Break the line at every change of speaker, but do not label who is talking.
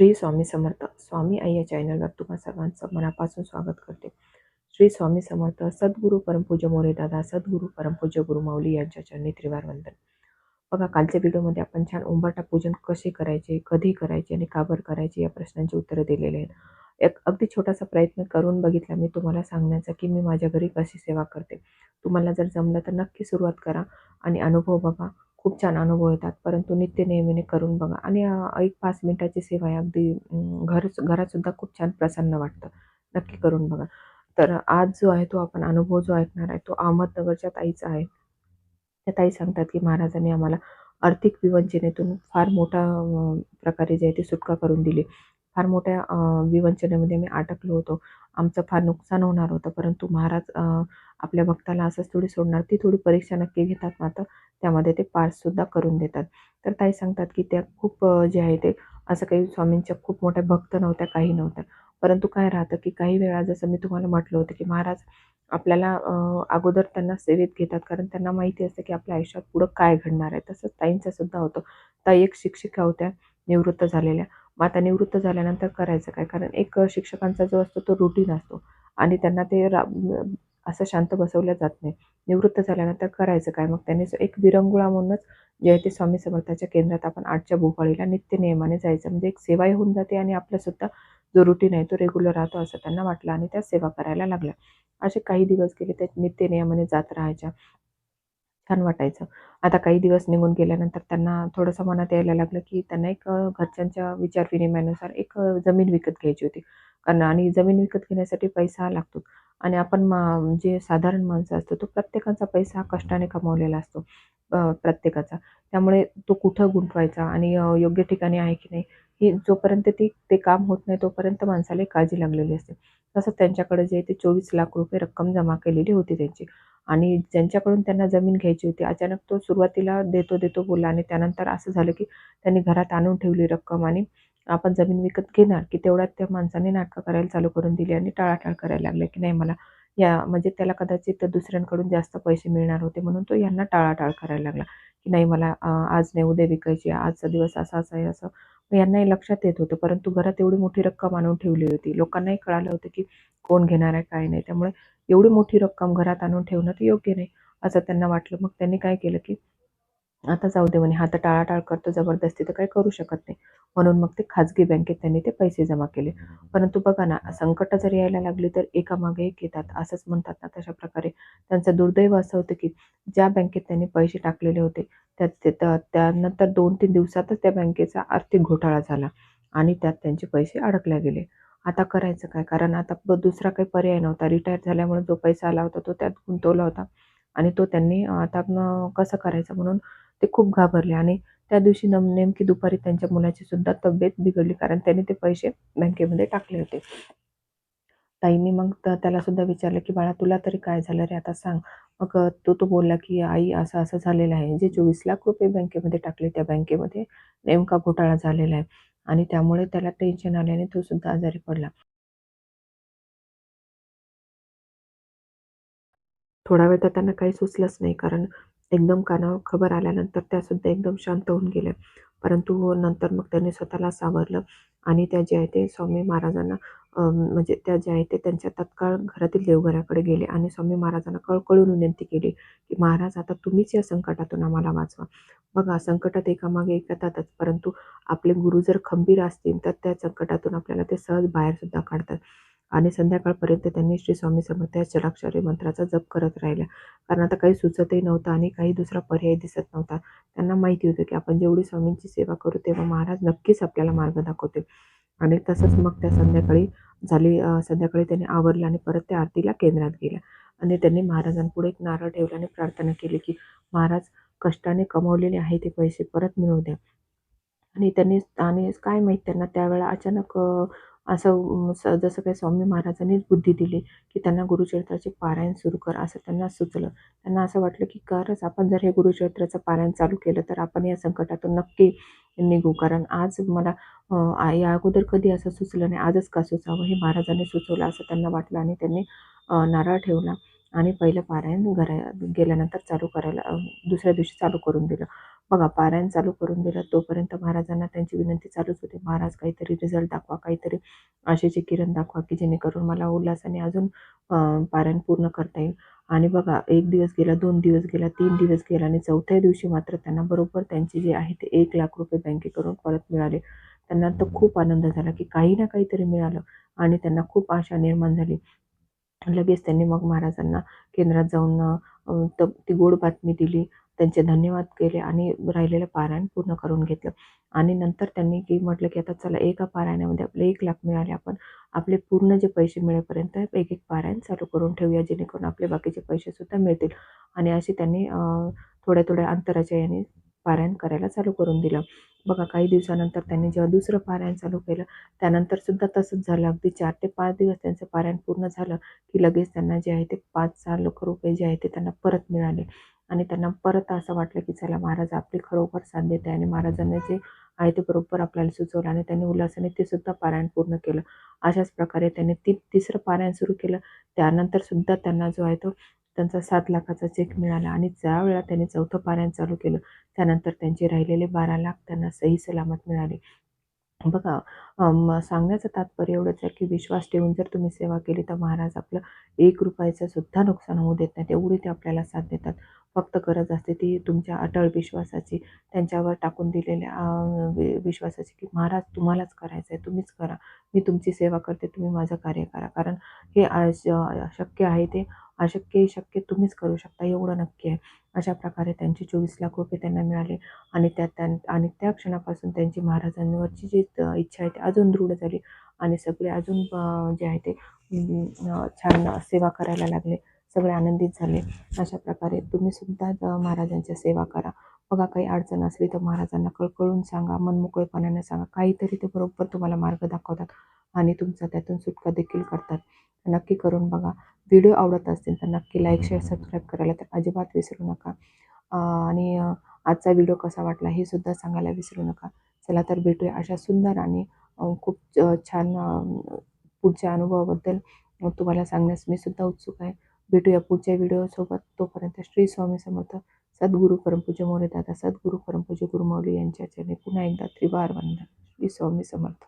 श्री स्वामी समर्थ स्वामी आई या चॅनलवर तुम्हा सर्वांचं मनापासून स्वागत करते. श्री स्वामी समर्थ सद्गुरू परमपूज्य मोरे दादा सद्गुरू परमपूज्य गुरुमाऊली यांच्या चरणी त्रिवार वंदन. बघा कालच्या व्हिडिओमध्ये आपण छान उंबरटा पूजन कसे करायचे कधी करायचे आणि का बरं करायचे या प्रश्नांची उत्तरं दिलेली आहेत. एक अगदी छोटासा प्रयत्न करून बघितला मी तुम्हाला सांगण्याचा की मी माझ्या घरी कशी सेवा करते. तुम्हाला जर जमलं तर नक्की सुरुवात करा आणि अनुभव बघा. खूप छान अनुभव येतात. परंतु नित्य नेहमीने करून बघा. आणि एक पाच मिनिटाची सेवा आहे. अगदी घर घरातसुद्धा खूप छान प्रसन्न वाटतं. नक्की करून बघा. तर आज जो आहे तो आपण अनुभव जो ऐकणार आहे तो अहमदनगरच्या ताईचा आहे. त्या ताई सांगतात की महाराजांनी आम्हाला आर्थिक विवंचनेतून फार मोठा प्रकारे जे आहे ते सुटका करून दिली. फार मोठ्या विवंचनेमध्ये मी अटकलो होतो. आमचं फार नुकसान होणार होतं परंतु महाराज आपल्या भक्ताला असंच थोडी सोडणार ती थोडी परीक्षा नक्की घेतात मात्र त्यामध्ये ते पाससुद्धा करून देतात. तर ताई सांगतात की त्या खूप जे आहे ते असं काही स्वामींच्या खूप मोठ्या भक्त नव्हत्या काही नव्हत्या. परंतु काय राहतं की काही वेळा जसं मी तुम्हाला म्हटलं होतं की महाराज आपल्याला अगोदर त्यांना सेवेत घेतात कारण त्यांना माहिती असतं की आपल्या आयुष्यात पुढं काय घडणार आहे तसंच ताईंचं सुद्धा होतं. ताई एक शिक्षिका होत्या निवृत्त झालेल्या. मग आता निवृत्त झाल्यानंतर करायचं काय? कारण एक शिक्षकांचा जो असतो तो रुटीन असतो. आणि त्यांना ते रा असं शांत बसवलं जात नाही. निवृत्त झाल्यानंतर करायचं काय? मग त्यांनी एक विरंगुळा म्हणूनच जे आहे ते स्वामी समर्थाच्या केंद्रात आपण आठच्या भोपाळीला नित्य नियमाने जायचं. म्हणजे एक सेवाही होऊन जाते आणि आपल्यासुद्धा जो रुटीन आहे तो रेग्युलर राहतो असं त्यांना वाटलं आणि त्या सेवा करायला लागल्या. असे काही दिवस गेले त्या नित्य नियमाने जात राहायच्या. छान वाटायचं. आता काही दिवस निघून गेल्यानंतर त्यांना थोडंसं मनात यायला लागलं की त्यांना एक घरच्यांच्या विचार विनिमयानुसार एक जमीन विकत घ्यायची होती. कारण आणि जमीन विकत घेण्यासाठी पैसा लागतो. आणि आपण मा जे साधारण माणसं असतो तो प्रत्येकाचा पैसा हा कष्टाने कमावलेला असतो. प्रत्येकाचा. त्यामुळे तो कुठं गुंतवायचा आणि योग्य ठिकाणी आहे की नाही ही जोपर्यंत ती ते काम होत नाही तोपर्यंत माणसाला काळजी लागलेली असते. तसंच त्यांच्याकडे जे ते चोवीस लाख रुपये रक्कम जमा केलेली होती त्यांची. आणि ज्यांच्याकडून त्यांना जमीन घ्यायची होती अचानक तो सुरुवातीला देतो देतो बोलला आणि त्यानंतर असं झालं की त्यांनी घरात आणून ठेवली रक्कम आणि आपण जमीन विकत घेणार की तेवढ्यात त्या माणसाने नाटकं करायला चालू करून दिली आणि टाळाटाळ करायला लागले की नाही मला या म्हणजे त्याला कदाचित दुसऱ्यांकडून जास्त पैसे मिळणार होते म्हणून तो यांना टाळाटाळ करायला लागला की नाही मला आज नाही उद्या विकायची आजचा दिवस असा असा आहे असं. यांनाही लक्षात येत होतं. परंतु घरात एवढी मोठी रक्कम आणून ठेवली होती. लोकांनाही कळालं होतं की कोण घेणार आहे काय नाही. त्यामुळे एवढी मोठी रक्कम घरात आणून ठेवणं ते योग्य नाही असं त्यांना वाटलं. मग त्यांनी काय केलं की आता जाऊ दे म्हणे हा तर टाळाटाळ करतो जबरदस्ती तर काही करू शकत नाही. म्हणून मग ते खाजगी बँकेत त्यांनी ते पैसे जमा केले. परंतु बघा ना संकट जर यायला लागली तर एकामागे एक येतात. असंच म्हणतात ना तशा प्रकारे. त्यांचं दुर्दैव असं होतं की ज्या बँकेत त्यांनी पैसे टाकलेले होते त्यात ते- त्यानंतर दोन तीन दिवसातच त्या बँकेचा आर्थिक घोटाळा झाला आणि त्यात त्यांचे पैसे अडकले गेले. आता करायचं काय? कारण आता दुसरा काही पर्याय नव्हता. रिटायर झाल्यामुळे जो पैसा आला होता तो त्यात गुंतवला होता आणि तो त्यांनी आता कसं करायचं म्हणून ते खूप घाबरले आणि त्या दिवशी नम नेमकी दुपारी त्यांच्या मुलाची सुद्धा तब्येत बिघडली कारण त्यांनी ते पैसे बँकेमध्ये टाकले होते. ताईंनी मग त्याला सुद्धा विचारलं की बाळा तुला तरी काय झालं रे? आता सांग. मग तो तो बोलला की आई असं असं झालेलं आहे. जे चोवीस लाख रुपये बँकेमध्ये टाकले त्या बँकेमध्ये नेमका घोटाळा झालेला आहे. आणि त्यामुळे त्याला टेन्शन आल्याने तो सुद्धा आजारी पडला. थोडा वेळ तर त्यांना काही सुचलंच नाही कारण एकदम कानावर खबर आल्यानंतर त्या सुद्धा एकदम शांत होऊन गेल्या. परंतु हो, नंतर मग त्यांनी स्वतःला सावरलं आणि त्या जे आहे ते स्वामी महाराजांना म्हणजे त्या जे आहे ते त्यांच्या तत्काळ घरातील देवघराकडे गेले आणि स्वामी महाराजांना कळकळून विनंती केली की महाराज आता तुम्हीच या संकटातून आम्हाला वाचवा. बघा संकटात एकामागे एक येतातच परंतु आपले गुरु जर खंबीर असतील तर त्या संकटातून आपल्याला ते सहज बाहेर सुद्धा काढतात. आणि संध्याकाळपर्यंत त्यांनी श्री स्वामी समर्थ या चलाक्षरी मंत्राचा जप करत राहिला कारण आता काही सुचतही नव्हतं आणि काही दुसरा पर्याय दिसत नव्हता. त्यांना माहिती होतं की आपण जेवढी स्वामींची सेवा करू तेव्हा महाराज नक्कीच आपल्याला मार्ग दाखवते आणि तसंच मग त्या संध्याकाळी झाली संध्याकाळी त्यांनी आवरलं आणि परत त्या आरतीला केंद्रात गेल्या. आणि त्यांनी महाराजांपुढे एक नारळ ठेवला आणि प्रार्थना केली की महाराज कष्टाने कमवलेले आहे ते पैसे परत मिळवू द्या. आणि त्यांनी आणि काय माहीत त्यांना त्यावेळा अचानक असं स जसं काही स्वामी महाराजांनीच बुद्धी दिली की त्यांना गुरुचरित्राचे पारायण सुरू कर असं त्यांना सुचलं. त्यांना असं वाटलं की खरंच आपण जर हे गुरुचरित्राचं पारायण चालू केलं तर आपण या संकटातून नक्की निघू. कारण आज मला या अगोदर कधी असं सुचलं नाही आजच का सुचावं हे महाराजांनी सुचवलं असं त्यांना वाटलं आणि त्यांनी नारळ ठेवला आणि पहिलं पारायण घरा गेल्यानंतर चालू करायला दुसऱ्या दिवशी चालू करून दिलं. बघा पारायण चालू करून दिलं. तोपर्यंत महाराजांना त्यांची विनंती चालूच होती. महाराज काहीतरी रिझल्ट दाखवा काहीतरी आशेचे किरण दाखवा की जेणेकरून मला उल्हासाने अजून पारायण पूर्ण करता येईल. आणि बघा एक दिवस गेला दोन दिवस गेला तीन दिवस गेला आणि चौथ्या दिवशी मात्र त्यांना बरोबर त्यांचे जे आहे ते एक लाख रुपये बँकेकडून परत मिळाले. त्यांना तर खूप आनंद झाला की काही ना काहीतरी मिळालं आणि त्यांना खूप आशा निर्माण झाली. लगेच त्यांनी मग महाराजांना केंद्रात जाऊन त ती गोड बातमी दिली त्यांचे धन्यवाद केले आणि राहिलेलं पारायण पूर्ण करून घेतलं. आणि नंतर त्यांनी की म्हटलं की आता चला एका पारायणामध्ये आपले एक लाख मिळाले आपण आपले पूर्ण जे पैसे मिळेपर्यंत एक एक पारायण चालू करून ठेवूया जेणेकरून आपले बाकीचे पैसेसुद्धा मिळतील. आणि असे त्यांनी थोड्या थोड्या अंतराच्या याने पारायण करायला चालू करून दिलं. बघा काही दिवसानंतर त्यांनी जेव्हा दुसरं पारायण चालू केलं त्यानंतर सुद्धा तसंच झालं. अगदी चार ते पाच दिवस त्यांचं पारायण पूर्ण झालं की लगेच त्यांना जे आहे ते पाच सहा लाख रुपये जे आहे ते त्यांना परत मिळाले. आणि त्यांना परत असं वाटलं की चला महाराज आपली खरोखर साथ देते आणि महाराजांनी जे आहे ते बरोबर आपल्याला सुचवलं आणि त्यांनी उल्हासाने ते सुद्धा पारायण पूर्ण केलं. अशाच प्रकारे त्यांनी ती तिसरं पारायण सुरू केलं. त्यानंतर सुद्धा त्यांना जो आहे तो त्यांचा सात लाखाचा चेक मिळाला आणि ज्या वेळा त्यांनी चौथं पारायण चालू केलं त्यानंतर त्यांचे राहिलेले बारा लाख त्यांना सही सलामत मिळाले. बघा सांगण्याचं तात्पर्य एवढंच आहे की विश्वास ठेवून जर तुम्ही सेवा केली तर महाराज आपलं एक रुपयाचं सुद्धा नुकसान होऊ देत नाही तेवढी ते आपल्याला साथ देतात. फक्त गरज असते ती तुमच्या अटळ विश्वासाची त्यांच्यावर टाकून दिलेल्या वि- विश्वासाची की महाराज तुम्हालाच करायचं आहे तुम्हीच करा. मी तुमची सेवा करते तुम्ही माझं कार्य करा. कारण हे शक्य आहे ते अशक्य शक्य तुम्हीच करू शकता एवढं नक्की आहे. अशा प्रकारे त्यांचे चोवीस लाख रुपये त्यांना मिळाले आणि त्या त्यां आणि त्या क्षणापासून त्यांची महाराजांवरची जी इच्छा आहे ती अजून दृढ झाली आणि सगळे अजून जे आहे ते छान सेवा करायला लागले सगळे आनंदित झाले. अशा प्रकारे तुम्ही सुद्धा महाराजांच्या सेवा करा. बघा काही अडचण असली तर महाराजांना कळकळून सांगा मनमोकळेपणाने सांगा. काहीतरी ते बरोबर तुम्हाला मार्ग दाखवतात आणि तुमचा त्यातून सुटका देखील करतात. नक्की करून बघा. व्हिडिओ आवडत असतील तर नक्की लाईक शेअर सबस्क्राईब करायला तर अजिबात विसरू नका. आणि आजचा व्हिडिओ कसा वाटला हे सुद्धा सांगायला विसरू नका. चला तर भेटूया अशा सुंदर आणि खूप छान पुढच्या अनुभवाबद्दल. तुम्हाला सांगण्यास मी सुद्धा उत्सुक आहे. भेटूया पुढच्या व्हिडिओसोबत तोपर्यंत श्री स्वामी समर्थ सद्गुरू परमपूज्य मोरे दादा सद्गुरू परमपूज्य गुरुमौली यांच्या चरणी पुन्हा एकदा त्रिवार वंदन. श्री स्वामी समर्थ.